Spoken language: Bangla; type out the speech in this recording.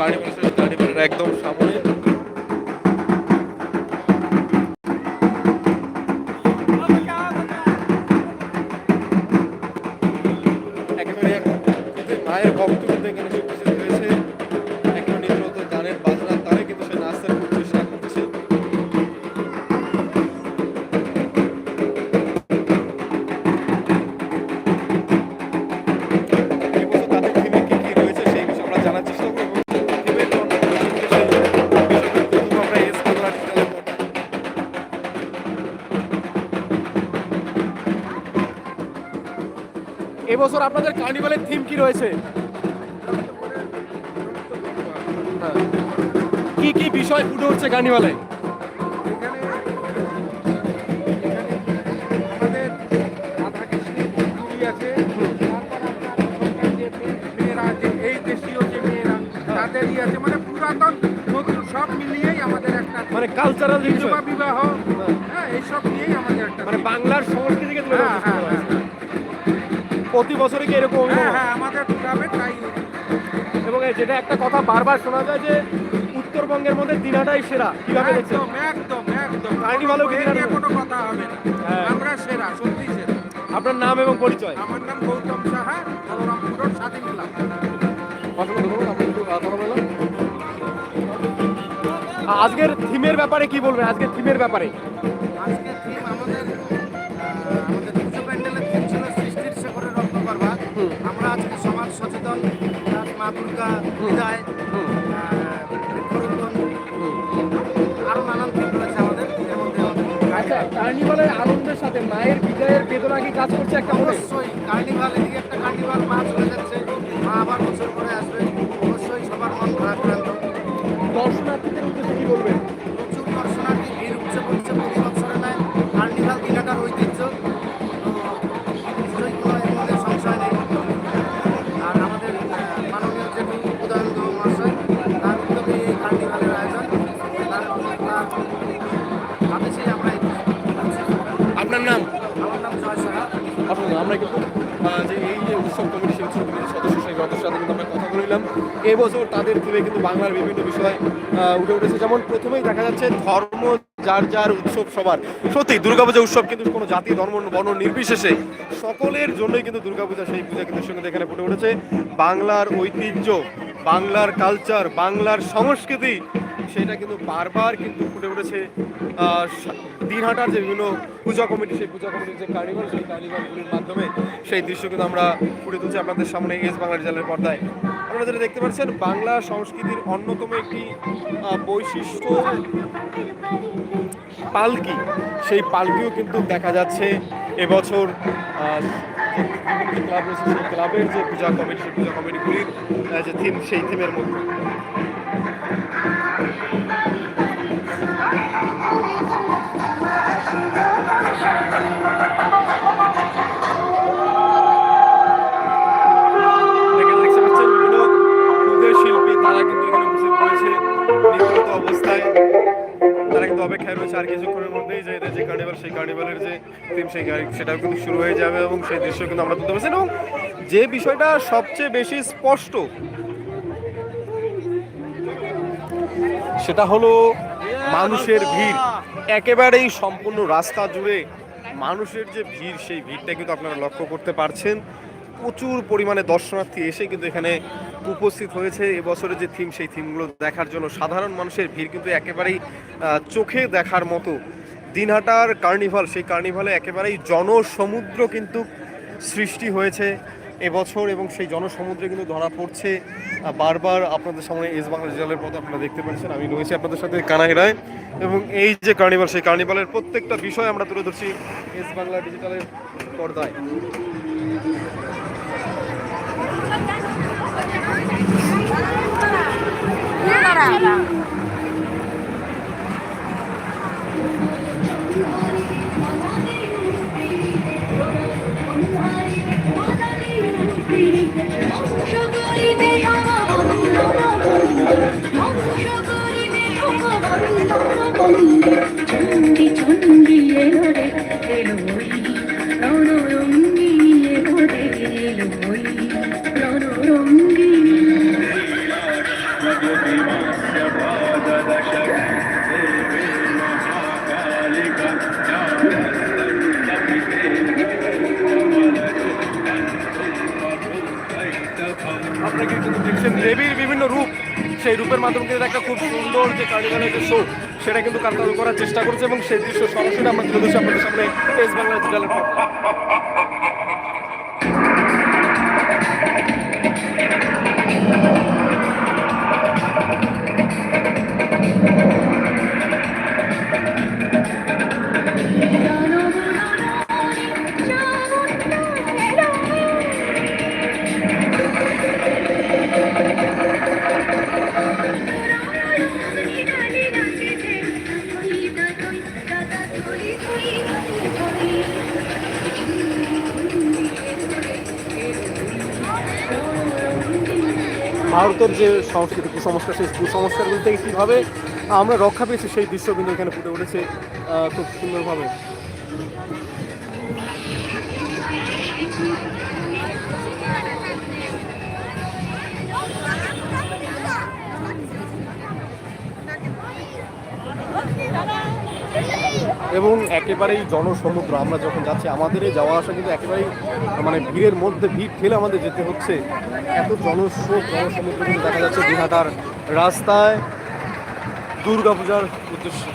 কার্নিভাল শেষ কার্নিভালের একদম সামনে। মায়ের ভক্ত কিন্তু এখানে এবছর আপনাদের কার্নিভালের থিম কি রয়েছে? হ্যাঁ। কি কি বিষয় ফুটে উঠছে কার্নিভালে মানে পুরাতন নতুন সব মিলিয়েই আমাদের একটা মানে কালচারাল বিবাহ হ্যাঁ এইসব নিয়েই আমাদের একটা মানে বাংলার সংস্কৃতিকে তুলে প্রতি বছরই কি এরকম হ্যাঁ হ্যাঁ? আমাদের গ্রামে তাই। এবং যেটা একটা কথা বারবার শোনা যায় যে উত্তরবঙ্গের মধ্যে দিনাটাই সেরা কীভাবে দেখছেন? একদম একদম কার্নিভালও কি দিনাটা? কোনো কথা হবে না। হ্যাঁ। আমরা সেরা সত্যি সেরা। আপনার নাম এবং পরিচয়? আমার নাম গৌতম সাহা বলরামপুর স্বাধীন ক্লাব। অসংখ্য ধন্যবাদ আপনি একটু কথা বললাম আজকের থিমের ব্যাপারে কি বলবেন? আজকের থিমের ব্যাপারে? আমরা আজকে সমাজ সচেতন মা দুর্গা বিদায় আরও নানান রয়েছে আমাদের আচ্ছা কার্নিভালের আনন্দের সাথে মায়ের বিজয়ের বেদনা কি কাজ করছে একটা অবশ্যই কার্নিভাল এদিকে একটা কার্নিভাল মা চলে যাচ্ছে মা আবার বছর পরে আসবে অবশ্যই সবার মন ভারাক্রান্ত। দর্শনার্থীদের উদ্দেশ্যে কি বলবেন? আমরা আপনার নাম? আমার নাম জয় সাহা। আসলে আমরা কিন্তু যে এই যে উৎসব কমিটি সেই উৎসব কমিটির সদস্য সেই সদস্যের সাথে কিন্তু আমরা কথা বললাম এবছর তাদের থেকে কিন্তু বাংলার বিভিন্ন বিষয় উঠে উঠেছে। যেমন প্রথমেই দেখা যাচ্ছে ধর্ম যার যার উৎসব সবার। সত্যি দুর্গাপূজা উৎসব কিন্তু কোনো জাতি ধর্ম বর্ণ নির্বিশেষে সকলের জন্যই কিন্তু দুর্গাপূজা সেই পূজা কিন্তু সঙ্গে এখানে ফুটে উঠেছে। বাংলার ঐতিহ্য বাংলার কালচার বাংলার সংস্কৃতি সেটা কিন্তু বারবার কিন্তু ফুটে উঠেছে দিনহাটার যে বিভিন্ন পূজা কমিটি, সেই পূজা কমিটির যে কার্নিভাল সেই কার্নিভালগুলির মাধ্যমে সেই দৃশ্য কিন্তু আমরা ফুটে তুলছি আপনাদের সামনে এস বাংলা রিজালের পর্দায়। আপনারা যেটা দেখতে পাচ্ছেন, বাংলা সংস্কৃতির অন্যতম একটি বৈশিষ্ট্য পালকি। সেই পালকিও কিন্তু দেখা যাচ্ছে এবছর ক্লাব রয়েছে, সেই ক্লাবের যে পূজা কমিটি, সেই পূজা কমিটিগুলির যে থিম সেই থিমের মধ্যে। অপেক্ষায় রয়েছে আর কিছুক্ষণের মধ্যেই যে যে কার্নিভাল সেই কার্নিভালের যে থিম সেটাও কিন্তু শুরু হয়ে যাবে এবং সেই দৃশ্য কিন্তু আমরা তুলতে পারছি। এবং যে বিষয়টা সবচেয়ে বেশি স্পষ্ট সেটা হলো মানুষের ভিড়। একেবারেই সম্পূর্ণ রাস্তা জুড়ে মানুষের যে ভিড়, সেই ভিড়টা কিন্তু আপনারা লক্ষ্য করতে পারছেন। প্রচুর পরিমাণে দর্শনার্থী এসে কিন্তু এখানে উপস্থিত হয়েছে। এবছরের যে থিম সেই থিমগুলো দেখার জন্য সাধারণ মানুষের ভিড় কিন্তু একেবারেই চোখে দেখার মতো। দিনহাটার কার্নিভাল, সেই কার্নিভালে একেবারেই জনসমুদ্র কিন্তু সৃষ্টি হয়েছে এবছর এবং সেই জনসমুদ্রে কিন্তু ধরা পড়ছে। বারবার আপনাদের সামনে এস বাংলা ডিজিটালের পথে আপনারা দেখতে পাচ্ছেন আমি রয়েছি আপনাদের সাথে কানাই রায় এবং এই যে কার্নিভাল, সেই কার্নিভালের প্রত্যেকটা বিষয় আমরা তুলে ধরছি এস বাংলা ডিজিটালের পর্দায়। সেই মাধ্যমে কিন্তু একটা খুব সুন্দর যে কার্নিভালের যে শো সেটা কিন্তু কান্তারু করার চেষ্টা করছে এবং সেই দৃশ্য সরাসরি আমরা তুলে আপনাদের সামনে এস বাংলা ডিজিটালের পর্দায়। ভারতের যে সংস্কৃতি, কুসংস্কার, সেই কুসংস্কার থেকে কীভাবে আমরা রক্ষা পেয়েছি, সেই দৃশ্য কিন্তু এখানে ফুটে উঠেছে খুব সুন্দরভাবে। এবং একেবারেই জনসমুদ্র। আমরা যখন যাচ্ছি, আমাদের এই যাওয়া আসা কিন্তু একেবারেই মানে ভিড়ের মধ্যে ভিড় ঠেলে আমাদের যেতে হচ্ছে। এত জনস্রোত, জনসমুদ্র কিন্তু দেখা যাচ্ছে দিনহাটার রাস্তায় দুর্গাপূজার উদ্দেশ্যে।